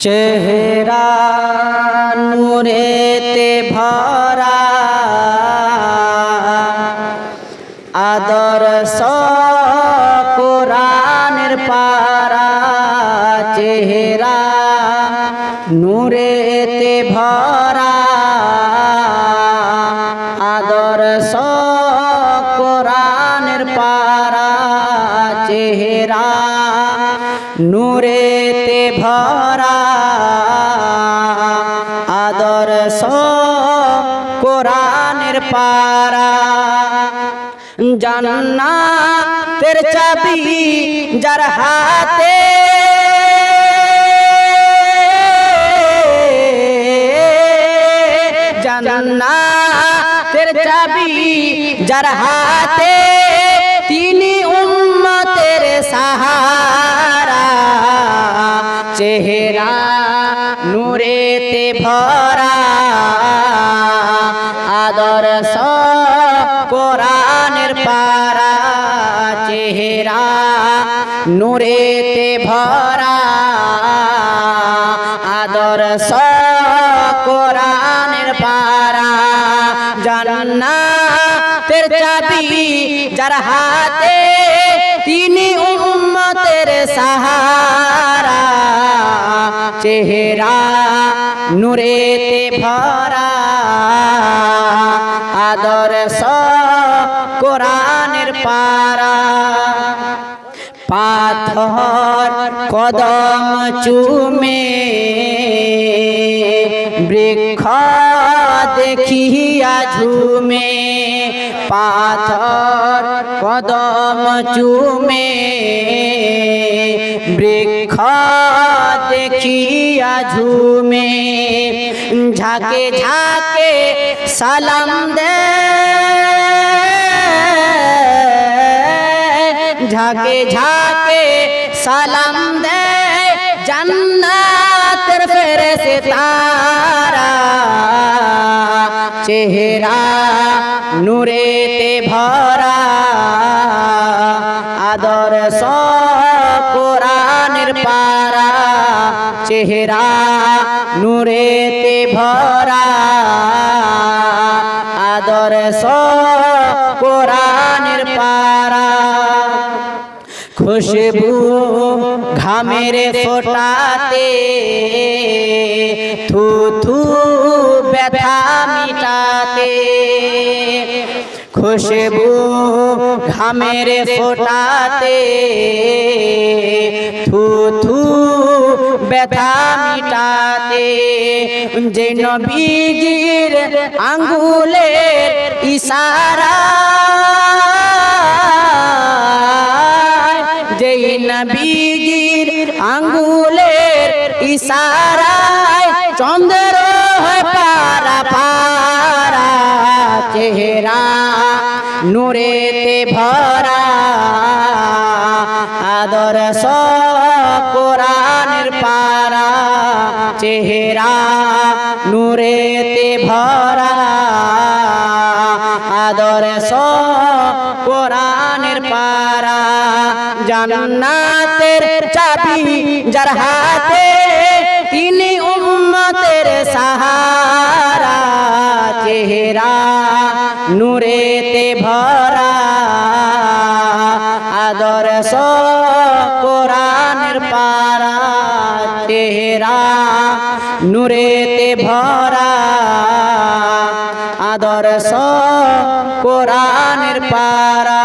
চেহারা নূরেতে ভরা। আদর্শ কোরআনের পারা। চেহারা নূরেতে ভরা। আদর্শ কোরআনের পারা। চেহারা নূরেতে কোরআনের পারা। জান্নাতের চাবি যার হাতে। জান্নাতের চাবি যার হাতে। তিনি উম্মতের সাহারা। চেহারা নূরেতে ভরা। চেহারা নূরেতে ভরা আদর্শ কোরআনের পারা। জান্নাতের চাবি যার হাতে তিনি উম্মতের সাহারা। চেহারা নূরেতে ভরা আদর্শ কোরআনের পারা। পাথর কদম চুমে, বৃক্ষ দেখিয়া ঝুমে, পাথর কদম চুমে, বৃক্ষ দেখিয়া ঝুমে। ঝাঁকে ঝাঁকে সালাম দে ঝাঁকে ঝাঁকে সালাম দে জান্নাতের ফেরেশে তারা চেহারা নূরেতে ভরা। আদর্শ কোরআনের পারা। চেহারা নূরেতে ভরা। আদর্শ কোরআনের পারা। খুশবু ঘামের ফোটাতে থু থু ব্যথা মিটাতে খুশবু ঘামের ফোটাতে থু থু ব্যথা মিটাতে যে নবীজির আঙ্গুলের ইশারা নবীজির আঙ্গুলের ইশারায় চন্দ্র হয় পারা পারা চেহারা, নূরেতে ভরা আদর্শ কোরআনের পারা, চেহারা, নূরেতে ভরা কোরআনের পারা জান্নাতের চাবি যার হাতে তিনি উম্মতের সাহারা। চেহারা নূরেতে ভরা। আদর্শ কোরআনের পারা চেহারা নূরেতে ভরা। আদর্শ কোরআনের পারা।